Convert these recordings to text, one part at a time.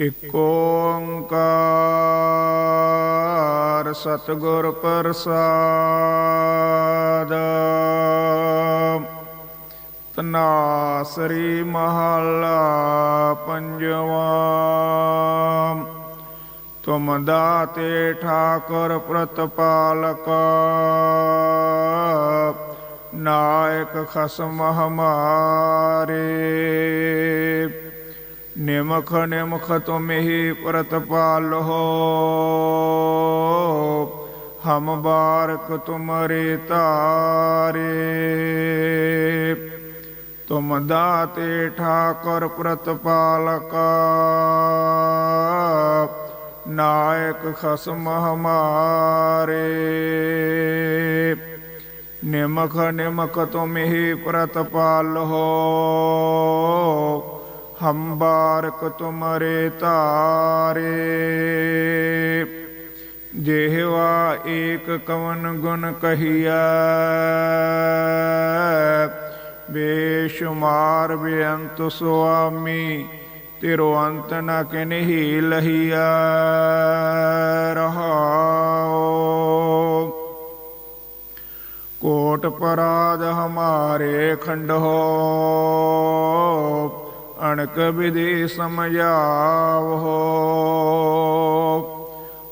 ਇਕ ਓੰਕਾਰ ਸਤਿਗੁਰ ਪ੍ਰਸਾਦ। ਤਨਾਸਰੀ ਮਹੱਲਾ ਪੰਜਵਾਂ। ਤੁਮ ਦਾਤੇ ਠਾਕੁਰ ਪ੍ਰਤਪਾਲਕ। ਨਾਇਕ ਖਸਮ ਹਮਾਰੇ। ਨਿਮਖ ਨਿਮਖ ਤੁਮਹੀ ਪ੍ਰਤਪਾਲੋ ਹਮ ਬਾਰਕ ਤੁਮਰੇ ਤਾਰੇ। ਤੁਮ ਦਾਤੇ ਠਾਕੁਰ ਪ੍ਰਤਪਾਲਕ ਨਾਇਕ ਖਸਮ ਹਮਾਰੇ। ਨਿਮਖ ਨਿਮਖ ਤੁਮਹੀ ਪ੍ਰਤਪਾਲੋ ਹਮ ਬਾਰਕ ਤੁਮਰੇ ਤਾਰੇ। ਜਿਹਵਾ ਏਕ ਕਵਨ ਗੁਣ ਕਹੀਐ। ਬੇਸ਼ੁਮਾਰ ਬੇਅੰਤ ਸੁਆਮੀ, ਤਿਰੋ ਅੰਤ ਨ ਕਿਨਹੀ ਲਹੀਐ। ਰਹਾਉ। ਕੋਟ ਪਰਾਧ ਹਮਾਰੇ ਖੰਡ ਹੋ ਅਣਕ ਵਿਧੀ ਸਮਝਾਵੋ।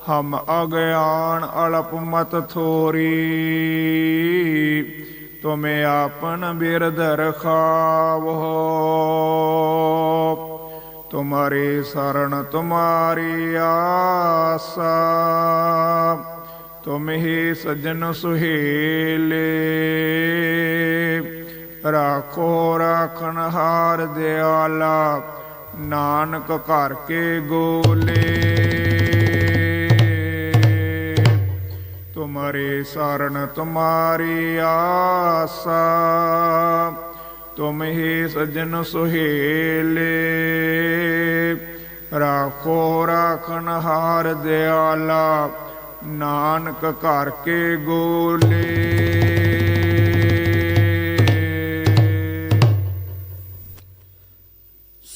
ਹਮ ਅਗਿਆਨ ਅਲਪ ਮਤ ਥੋਰੀ, ਤੁਮੇ ਆਪਨ ਬਿਰਧ ਰਖਾਵੋ। ਤੁਮਾਰੀ ਸਰਣ ਤੁਮਾਰੀ ਆਸਾ, ਤੁਮ ਹੀ ਸਜਨ ਸੁਹੇਲੇ। ਰਾਖੋ, ਰਾਖਣ ਹਾਰ ਦਿਆਲਾ, ਨਾਨਕ ਘਰ ਕੇ ਗੋਲੇ। ਤੁਮਰੇ ਸਰਣ ਤੁਮਾਰੀ ਆਸਾ, ਤੁਮ ਹੀ ਸਜਨ ਸੁਹੇਲੇ। ਰਾਖੋ, ਰਾਖਣ ਹਾਰ ਦਿਆਲਾ, ਨਾਨਕ ਘਰ ਕੇ ਗੋਲੇ।